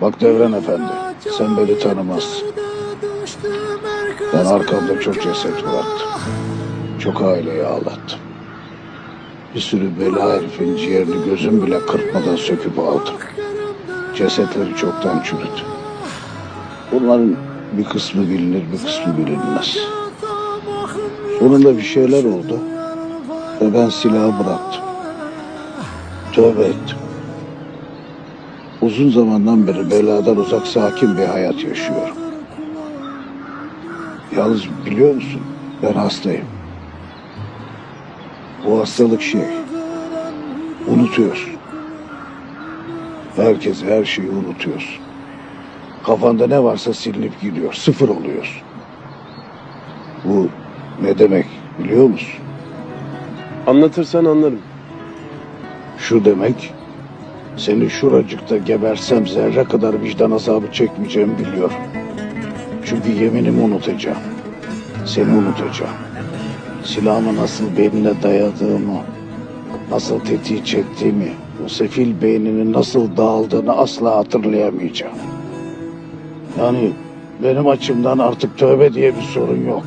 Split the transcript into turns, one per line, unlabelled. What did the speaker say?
Bak Devran Efendi, sen beni tanımazsın. Ben arkamda çok ceset bıraktım. Çok aileyi ağlattım. Bir sürü bela herifin ciğerini gözüm bile kırpmadan söküp aldım. Cesetleri çoktan çürüdü. Bunların bir kısmı bilinir, bir kısmı bilinmez. Sonunda bir şeyler oldu ve ben silahı bıraktım. Tövbe ettim. Uzun zamandan beri beladan uzak sakin bir hayat yaşıyorum. Yalnız biliyor musun? Ben hastayım. Bu hastalık şey. Unutuyorsun. Herkes her şeyi unutuyorsun. Kafanda ne varsa silinip gidiyor. Sıfır oluyorsun. Bu ne demek biliyor musun?
Anlatırsan anlarım.
Şu demek seni şuracıkta gebersem zerre kadar vicdan azabı çekmeyeceğimi biliyorum. Çünkü yeminimi unutacağım. Seni unutacağım. Silahımı nasıl beynine dayadığımı, nasıl tetiği çektiğimi, o sefil beyninin nasıl dağıldığını asla hatırlayamayacağım. Yani benim açımdan artık tövbe diye bir sorun yok.